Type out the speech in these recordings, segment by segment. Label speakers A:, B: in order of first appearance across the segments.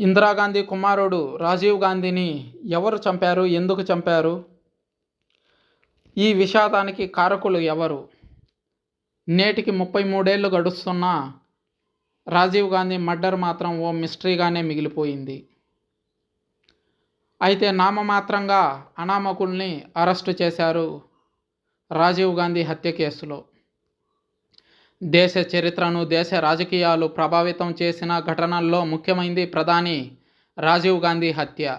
A: ఇందిరాగాంధీ కుమారుడు రాజీవ్ గాంధీని ఎవరు చంపారు? ఎందుకు చంపారు? ఈ విషాదానికి కారకులు ఎవరు? నేటికి ముప్పై మూడేళ్ళు గడుస్తున్నా రాజీవ్ గాంధీ మర్డర్ మాత్రం ఓ మిస్టరీగానే మిగిలిపోయింది. అయితే నామమాత్రంగా అనామకుల్ని అరెస్టు చేశారు రాజీవ్ గాంధీ హత్య కేసులో. దేశ చరిత్రను దేశ రాజకీయాలు ప్రభావితం చేసిన ఘటనల్లో ముఖ్యమైనది ప్రధాని రాజీవ్ గాంధీ హత్య.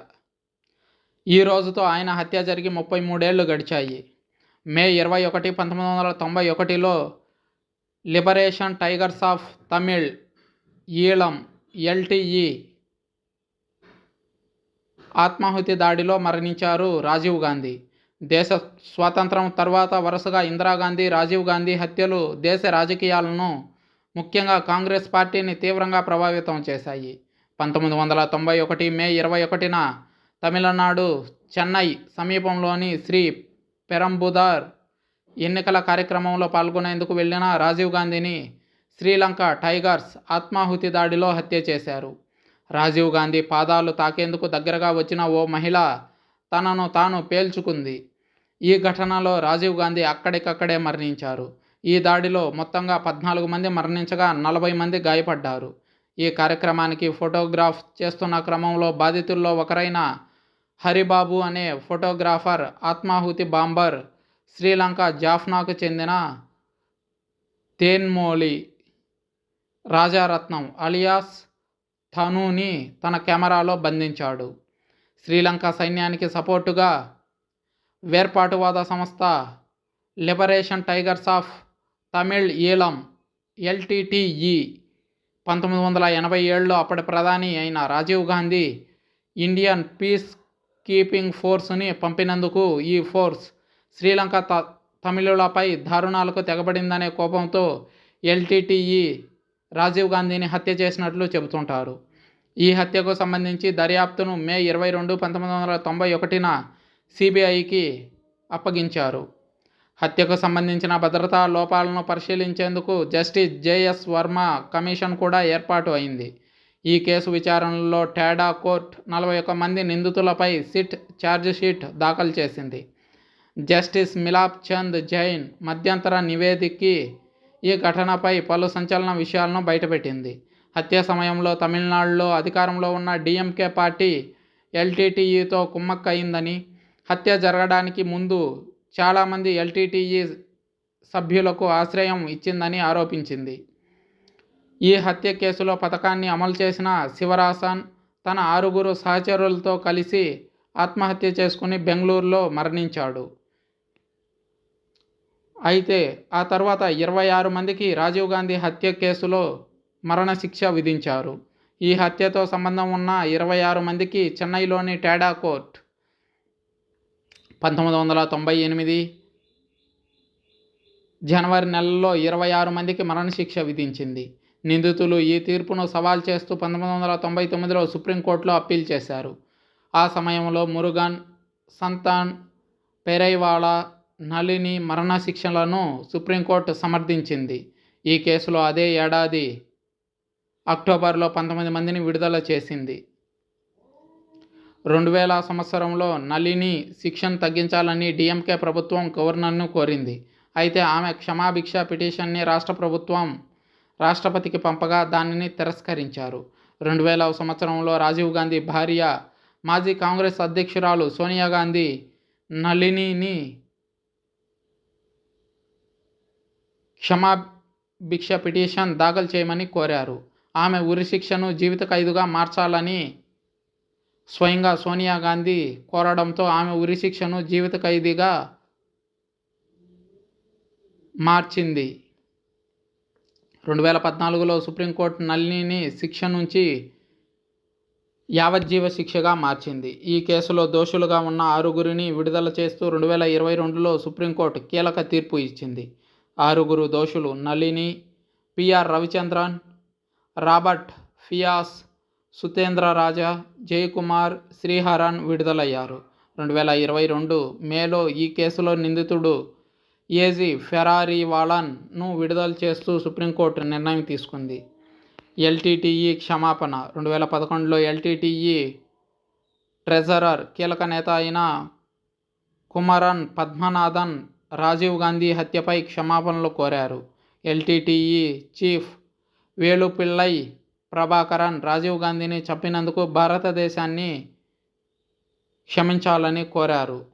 A: ఈ రోజుతో ఆయన హత్య జరిగి ముప్పై మూడేళ్ళు గడిచాయి. మే ఇరవై ఒకటి పంతొమ్మిది వందల తొంభై ఒకటిలో Liberation Tigers of Tamil Eelam LTTE ఆత్మాహుతి దాడిలో మరణించారు రాజీవ్ గాంధీ. దేశ స్వాతంత్రం తర్వాత వరుసగా ఇందిరాగాంధీ రాజీవ్ గాంధీ హత్యలు దేశ రాజకీయాలను ముఖ్యంగా కాంగ్రెస్ పార్టీని తీవ్రంగా ప్రభావితం చేశాయి. పంతొమ్మిది వందల తొంభై ఒకటి మే ఇరవై ఒకటిన తమిళనాడు చెన్నై సమీపంలోని శ్రీ పెరంబుదార్ ఎన్నికల కార్యక్రమంలో పాల్గొనేందుకు వెళ్ళిన రాజీవ్ గాంధీని శ్రీలంక టైగర్స్ ఆత్మాహుతి దాడిలో హత్య చేశారు. రాజీవ్ గాంధీ పాదాలు తాకేందుకు దగ్గరగా వచ్చిన ఓ మహిళ తనను తాను పేల్చుకుంది. ఈ ఘటనలో రాజీవ్ గాంధీ అక్కడికక్కడే మరణించారు. ఈ దాడిలో మొత్తంగా పద్నాలుగు మంది మరణించగా నలభై మంది గాయపడ్డారు. ఈ కార్యక్రమానికి ఫోటోగ్రాఫ్ చేస్తున్న క్రమంలో బాధితుల్లో ఒకరైన హరిబాబు అనే ఫోటోగ్రాఫర్ ఆత్మాహుతి బాంబర్ శ్రీలంక జాఫ్నాకు చెందిన తేన్మోలి రాజారత్నం అలియాస్ థనూని తన కెమెరాలో బంధించాడు. శ్రీలంక సైన్యానికి సపోర్టుగా వేర్పాటువాద సంస్థ Liberation Tigers of Tamil Eelam LTTE పంతొమ్మిది వందల ఎనభై ఏడులో అప్పటి ప్రధాని అయిన Rajiv Gandhi Indian peace keeping ఫోర్స్ని పంపినందుకు ఈ ఫోర్స్ శ్రీలంక త తమిళులపై దారుణాలకు తెగబడిందనే కోపంతో ఎల్టీటీఈ రాజీవ్ గాంధీని హత్య చేసినట్లు చెబుతుంటారు. ఈ హత్యకు సంబంధించి దర్యాప్తును మే ఇరవై రెండు పంతొమ్మిది వందల తొంభై ఒకటిన సిబిఐకి అప్పగించారు. హత్యకు సంబంధించిన భద్రతా లోపాలను పరిశీలించేందుకు జస్టిస్ జేఎస్ వర్మ కమిషన్ కూడా ఏర్పాటు అయింది. ఈ కేసు విచారణలో టేడా కోర్ట్ నలభై ఒక్క మంది నిందితులపై సిట్ ఛార్జ్షీట్ దాఖలు చేసింది. జస్టిస్ మిలాప్ చంద్ జైన్ మధ్యంతర నివేదికకి ఈ ఘటనపై పలు సంచలన విషయాలను బయటపెట్టింది. హత్య సమయంలో తమిళనాడులో అధికారంలో ఉన్న డిఎంకే పార్టీ ఎల్టీటీఈతో కుమ్మక్కయిందని హత్య జరగడానికి ముందు చాలామంది ఎల్టీటీఈ సభ్యులకు ఆశ్రయం ఇచ్చిందని ఆరోపించింది. ఈ హత్య కేసులో పథకాన్ని అమలు చేసిన శివరాసన్ తన ఆరుగురు సహచరులతో కలిసి ఆత్మహత్య చేసుకుని బెంగళూరులో మరణించాడు. అయితే ఆ తర్వాత ఇరవై ఆరు మందికి రాజీవ్ గాంధీ హత్య కేసులో మరణశిక్ష విధించారు. ఈ హత్యతో సంబంధం ఉన్న ఇరవై ఆరు మందికి చెన్నైలోని టేడా కోర్ట్ పంతొమ్మిది వందల తొంభై ఎనిమిది జనవరి నెలలో ఇరవై ఆరు మందికి మరణశిక్ష విధించింది. నిందితులు ఈ తీర్పును సవాల్ చేస్తూ పంతొమ్మిది వందల తొంభై తొమ్మిదిలో సుప్రీంకోర్టులో అప్పీల్ చేశారు. ఆ సమయంలో మురుగన్ సంతాన్ పెరైవాలా నళిని మరణశిక్షలను సుప్రీంకోర్టు సమర్థించింది. ఈ కేసులో అదే ఏడాది అక్టోబర్లో పంతొమ్మిది మందిని విడుదల చేసింది. రెండు వేల సంవత్సరంలో నళిని శిక్షను తగ్గించాలని డిఎంకే ప్రభుత్వం గవర్నర్ను కోరింది. అయితే ఆమె క్షమాభిక్ష పిటిషన్ని రాష్ట్ర ప్రభుత్వం రాష్ట్రపతికి పంపగా దానిని తిరస్కరించారు. రెండు వేల సంవత్సరంలో రాజీవ్ గాంధీ భార్య మాజీ కాంగ్రెస్ అధ్యక్షురాలు సోనియా గాంధీ నళినిని క్షమాభిక్ష పిటిషన్ దాఖలు చేయమని కోరారు. ఆమె ఉరిశిక్షను జీవిత ఖైదుగా మార్చాలని స్వయంగా సోనియా గాంధీ కోరడంతో ఆమె ఉరిశిక్షను జీవిత ఖైదీగా మార్చింది. రెండు వేల పద్నాలుగులో సుప్రీంకోర్టు నళినిని శిక్ష నుంచి యావజ్జీవ శిక్షగా మార్చింది. ఈ కేసులో దోషులుగా ఉన్న ఆరుగురిని విడుదల చేస్తూ రెండు వేల ఇరవై రెండులో సుప్రీంకోర్టు కీలక తీర్పు ఇచ్చింది. ఆరుగురు దోషులు నళిని పిఆర్ రవిచంద్రన్ రాబర్ట్ ఫియాస్ సుతేంద్ర రాజా జయకుమార్ శ్రీహరన్ విడుదలయ్యారు. రెండు వేల ఇరవై రెండు మేలో ఈ కేసులో నిందితుడు ఏజీ ఫెరారీవాలాన్ను విడుదల చేస్తూ సుప్రీంకోర్టు నిర్ణయం తీసుకుంది. ఎల్టీటీఈ క్షమాపణ. రెండు వేల పదకొండులో ఎల్టీటీఈ ట్రెజరర్ కీలక నేత అయిన కుమరన్ పద్మనాథన్ రాజీవ్ గాంధీ హత్యపై క్షమాపణలు కోరారు. ఎల్టీటీఈ చీఫ్ వేలుపిల్లై ప్రభాకరన్ రాజీవ్ గాంధీని చంపినందుకు భారతదేశాన్ని క్షమించాలని కోరారు.